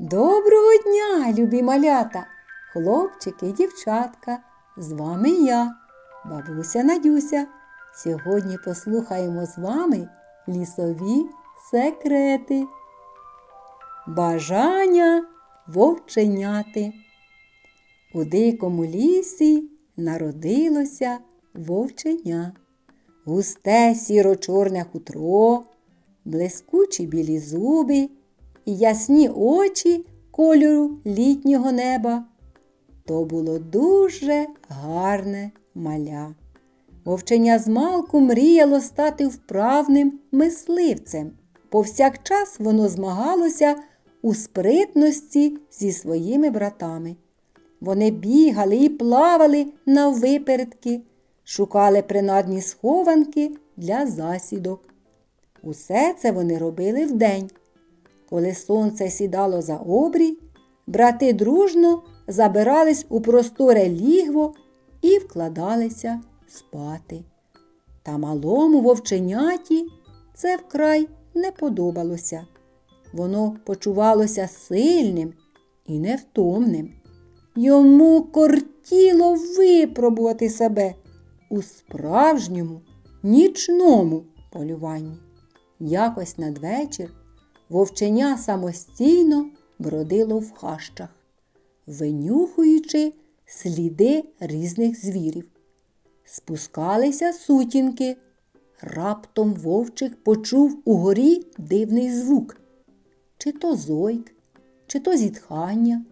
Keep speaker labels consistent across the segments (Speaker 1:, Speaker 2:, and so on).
Speaker 1: Доброго дня, любі малята, хлопчики і дівчатка. З вами я, бабуся Надюся. Сьогодні послухаємо з вами лісові секрети. Бажання вовченяти. У дикому лісі народилося вовченя. Густе сіро-чорне хутро, блискучі білі зуби і ясні очі кольору літнього неба. То було дуже гарне маля. Вовченя змалку мріяло стати вправним мисливцем. Повсякчас воно змагалося у спритності зі своїми братами. Вони бігали і плавали наввипередки, шукали принадні схованки для засідок. Усе це вони робили вдень. Коли сонце сідало за обрій, брати дружно забирались у просторе лігво і вкладалися спати. Та малому вовченяті це вкрай не подобалося. Воно почувалося сильним і невтомним. Йому кортіло випробувати себе у справжньому нічному полюванні. Якось надвечір вовченя самостійно бродило в хащах, винюхуючи сліди різних звірів. Спускалися сутінки. Раптом вовчик почув угорі дивний звук. Чи то зойк, чи то зітхання.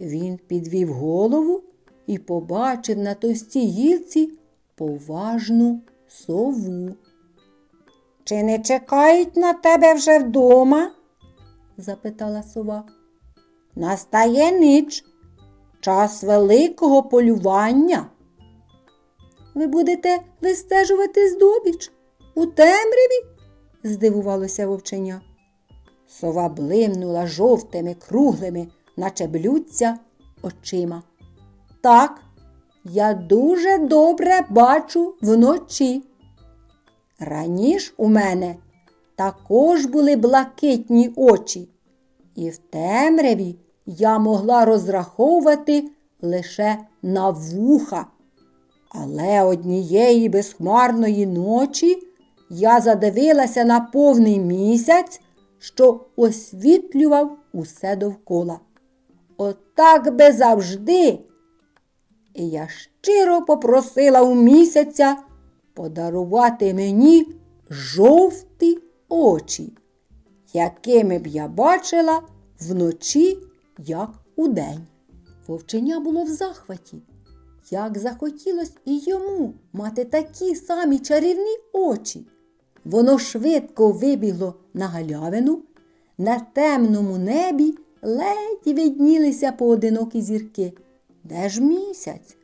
Speaker 1: Він підвів голову і побачив на товстій гілці поважну сову. Чи не чекають на тебе вже вдома? запитала сова. Настає ніч, час великого полювання. Ви будете вистежувати здобіч у темряві? здивувалося вовченя. Сова блимнула жовтими, круглими, наче блюдця, очима. Так, я дуже добре бачу вночі. Раніше у мене також були блакитні очі, і в темряві я могла розраховувати лише на вуха. Але однієї безхмарної ночі я задивилася на повний місяць, що освітлював усе довкола. Отак би завжди. І я щиро попросила у місяця подарувати мені жовті очі, якими б я бачила вночі, як удень. Вовченя було в захваті. Як захотілось і йому мати такі самі чарівні очі. Воно швидко вибігло на галявину, на темному небі ледь віднілися поодинокі зірки. Де ж місяць?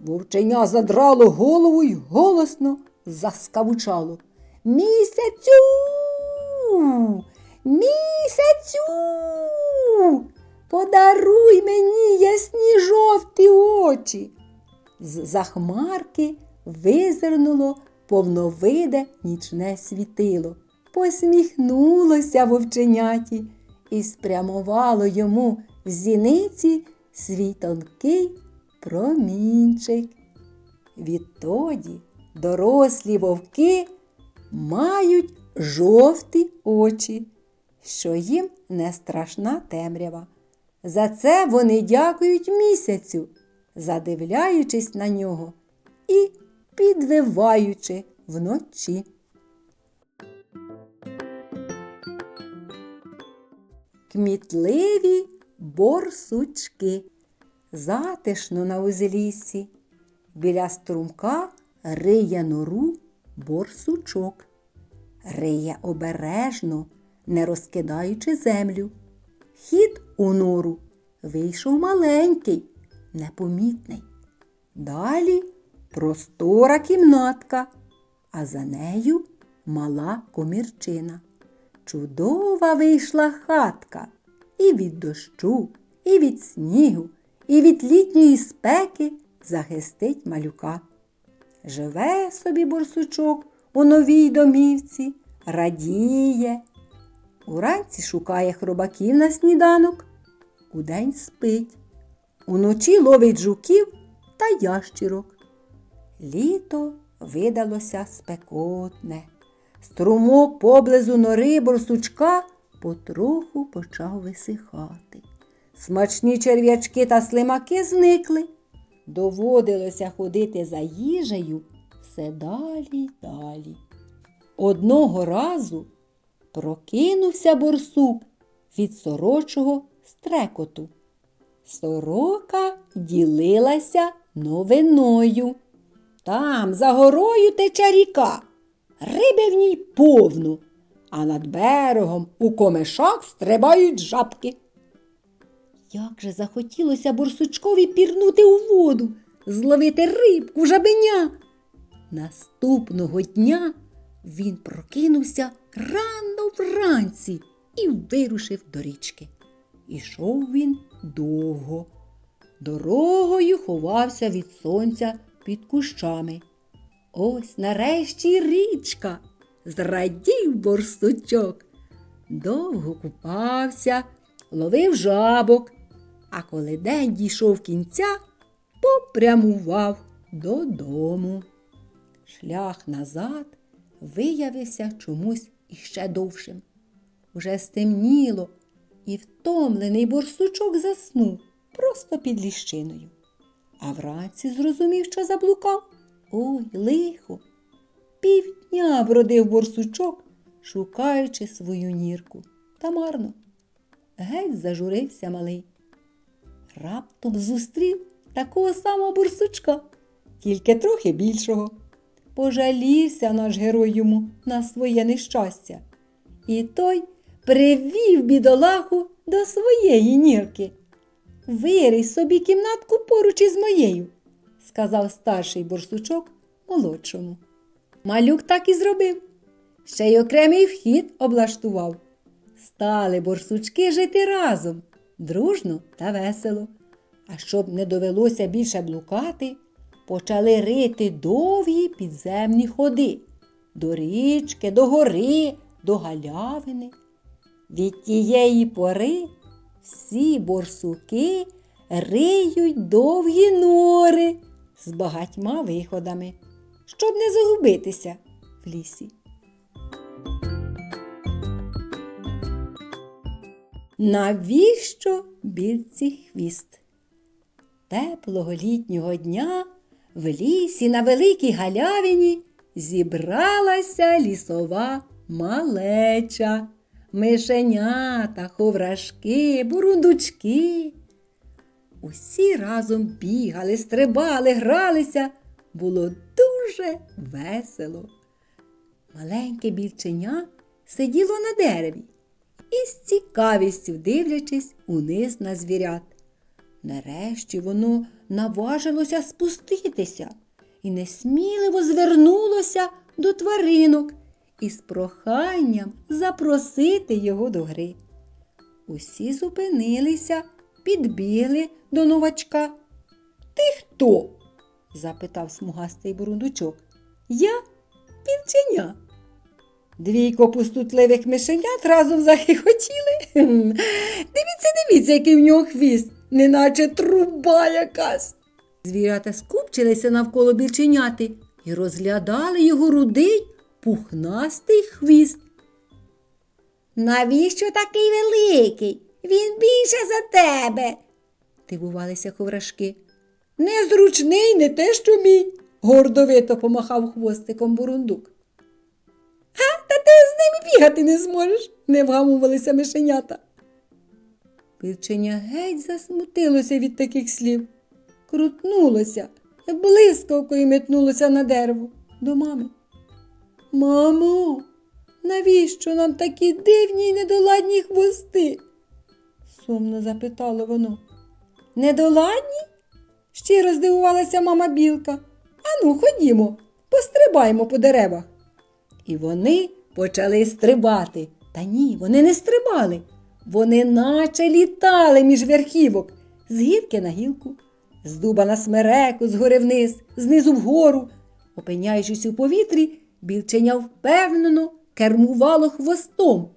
Speaker 1: Вовченя задрало голову й голосно заскавучало. Місяцю. Місяцю. Подаруй мені ясні жовті очі. З за хмарки визирнуло повновиде нічне світило, посміхнулося вовченяті і спрямувало йому в зіниці свій тонкий промінчик. Відтоді дорослі вовки мають жовті очі, що їм не страшна темрява. За це вони дякують місяцю, задивляючись на нього і підвиваючи вночі. Кмітливі борсучки затишно на узліссі. Біля струмка риє нору борсучок. Риє обережно, не розкидаючи землю. Хід у нору вийшов маленький, непомітний. Далі простора кімнатка, а за нею мала комірчина. Чудова вийшла хатка і від дощу, і від снігу, і від літньої спеки захистить малюка. Живе собі борсучок у новій домівці, радіє. Уранці шукає хробаків на сніданок, удень спить, уночі ловить жуків та ящірок. Літо видалося спекотне. Струмок поблизу нори борсучка потроху почав висихати. Смачні черв'ячки та слимаки зникли. Доводилося ходити за їжею все далі й далі. Одного разу прокинувся борсук від сорочого стрекоту. Сорока ділилася новиною. Там за горою тече ріка, риби в ній повну, а над берегом у комишах стрибають жабки. Як же захотілося борсучкові пірнути у воду, зловити рибку, жабеня. Наступного дня він прокинувся рано вранці і вирушив до річки. Ішов він довго. Дорогою ховався від сонця під кущами. Ось нарешті річка. Зрадів борсучок. Довго купався, ловив жабок, а коли день дійшов кінця, попрямував додому. Шлях назад виявився чомусь іще довшим. Уже стемніло, і втомлений борсучок заснув просто під ліщиною. А вранці зрозумів, що заблукав. Ой, лихо. Півдня бродив борсучок, шукаючи свою нірку. Та марно. Геть зажурився малий. Раптом зустрів такого самого борсучка, тільки трохи більшого. Пожалівся наш герой йому на своє нещастя. І той привів бідолаху до своєї нірки. Вирий собі кімнатку поруч із моєю, сказав старший борсучок молодшому. Малюк так і зробив. Ще й окремий вхід облаштував. Стали борсучки жити разом, дружно та весело. А щоб не довелося більше блукати, почали рити довгі підземні ходи до річки, до гори, до галявини. Від тієї пори всі борсуки риють довгі нори з багатьма виходами, щоб не загубитися в лісі. Навіщо білці хвіст? Теплого літнього дня в лісі на великій галявині зібралася лісова малеча, мишенята, ховрашки, бурундучки. Усі разом бігали, стрибали, гралися. Було дуже весело. Маленьке більченя сиділо на дереві і з цікавістю дивлячись униз на звірят. Нарешті воно наважилося спуститися і несміливо звернулося до тваринок із проханням запросити його до гри. Усі зупинилися, підбігли до новачка. Ти хто? запитав смугастий бурундучок. Я півченя. Двійко пустутливих мишенят разом захихотіли. Дивіться, дивіться, який в нього хвіст, неначе труба якась. Звірята скупчилися навколо більченяти і розглядали його рудий пухнастий хвіст. Навіщо такий великий? Він більше за тебе, дивувалися ховрашки. Незручний, не те, що мій, гордовито помахав хвостиком бурундук. Бігати не зможеш, не вгамувалися мишенята. Півченя геть засмутилося від таких слів, крутнулося, блискавкою метнулося на дерево до мами. Мамо, навіщо нам такі дивні й недоладні хвости? сумно запитало воно. Недоладні? Щиро здивувалася мама білка. Ану, ходімо, пострибаємо по деревах. І вони почали стрибати. Та ні, вони не стрибали. Вони наче літали між верхівок, з гілки на гілку, з дуба на смереку, згори вниз, знизу вгору. Опиняючись у повітрі, білченя впевнено кермувало хвостом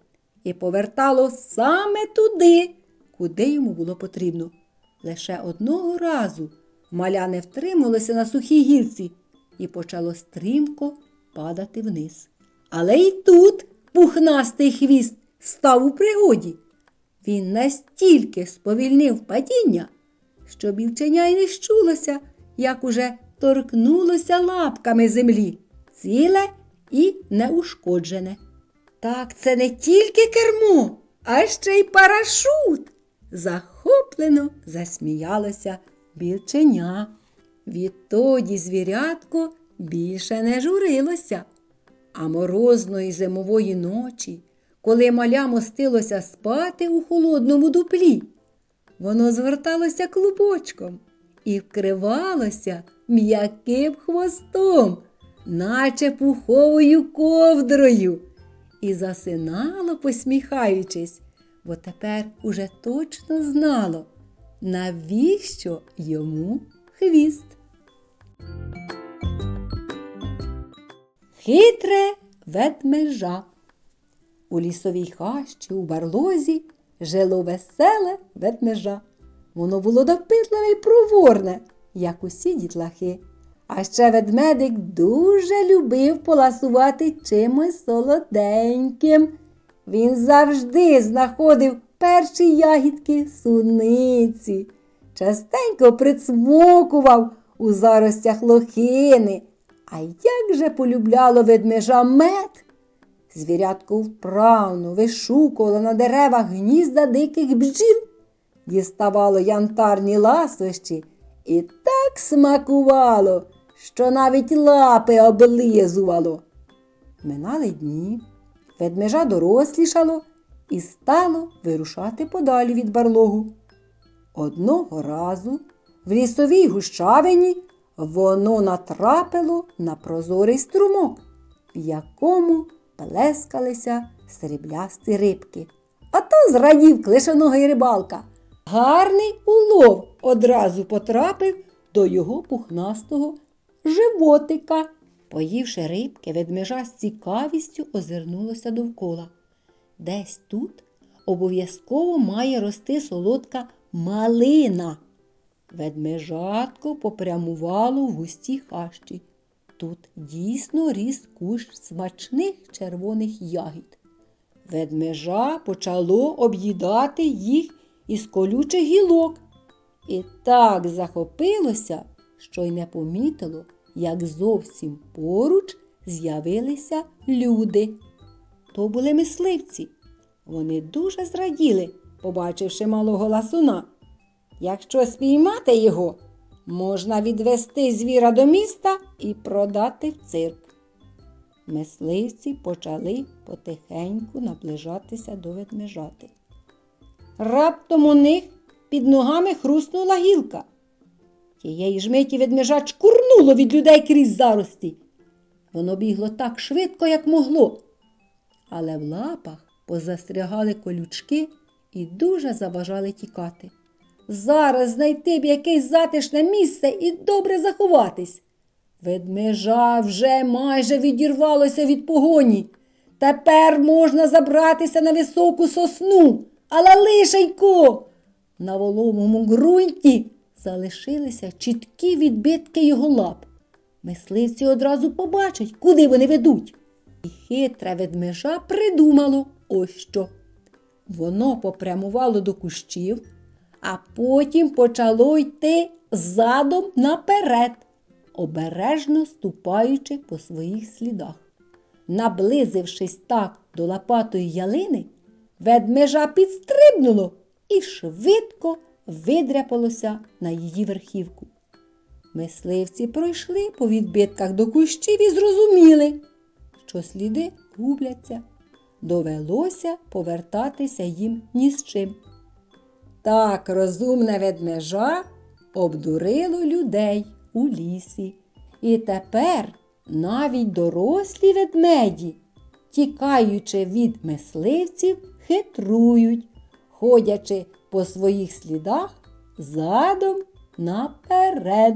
Speaker 1: і повертало саме туди, куди йому було потрібно. Лише одного разу маля не втрималося на сухій гілці і почало стрімко падати вниз. Але й тут пухнастий хвіст став у пригоді. Він настільки сповільнив падіння, що білченя й не щулося, як уже торкнулося лапками землі, ціле і неушкоджене. Так це не тільки кермо, а ще й парашут. Захоплено засміялося білченя. Відтоді звірятко більше не журилося. А морозної зимової ночі, коли маля мостилося спати у холодному дуплі, воно зверталося клубочком і вкривалося м'яким хвостом, наче пуховою ковдрою, і засинало, посміхаючись, бо тепер уже точно знало, навіщо йому хвіст. Хитре ведмежа. У лісовій хащі у барлозі жило веселе ведмежа. Воно було допитливе й проворне, як усі дітлахи. А ще ведмедик дуже любив поласувати чимось солоденьким. Він завжди знаходив перші ягідки суниці, частенько прицмокував у заростях лохини. А як же полюбляло ведмежа мед? Звірятко вправно вишукувало на деревах гнізда диких бджіл, діставало янтарні ласощі і так смакувало, що навіть лапи облизувало. Минали дні, ведмежа дорослішало і стало вирушати подалі від барлогу. Одного разу в лісовій гущавині воно натрапило на прозорий струмок, в якому плескалися сріблясті рибки. А то зрадів клишоногий рибалка. Гарний улов одразу потрапив до його пухнастого животика. Поївши рибки, ведмежа з цікавістю озирнулося довкола. Десь тут обов'язково має рости солодка малина. Ведмежатко попрямувало в густі хащі. Тут дійсно ріс кущ смачних червоних ягід. Ведмежа почало об'їдати їх із колючих гілок. І так захопилося, що й не помітило, як зовсім поруч з'явилися люди. То були мисливці. Вони дуже зраділи, побачивши малого ласуна. Якщо спіймати його, можна відвести звіра до міста і продати в цирк. Мисливці почали потихеньку наближатися до ведмежати. Раптом у них під ногами хруснула гілка. Тієї ж миті ведмежа чкурнуло від людей крізь зарості. Воно бігло так швидко, як могло. Але в лапах позастрягали колючки і дуже заважали тікати. Зараз знайти б якесь затишне місце і добре заховатись. Ведмежа вже майже відірвалося від погоні. Тепер можна забратися на високу сосну, але лишенько. На воловому ґрунті залишилися чіткі відбитки його лап. Мисливці одразу побачать, куди вони ведуть. І хитре ведмежа придумало ось що. Воно попрямувало до кущів, а потім почало йти задом наперед, обережно ступаючи по своїх слідах. Наблизившись так до лопатої ялини, ведмежа підстрибнуло і швидко видряпалося на її верхівку. Мисливці пройшли по відбитках до кущів і зрозуміли, що сліди губляться. Довелося повертатися їм ні з чим. Так розумна ведмежа обдурило людей у лісі. І тепер навіть дорослі ведмеді, тікаючи від мисливців, хитрують, ходячи по своїх слідах задом наперед.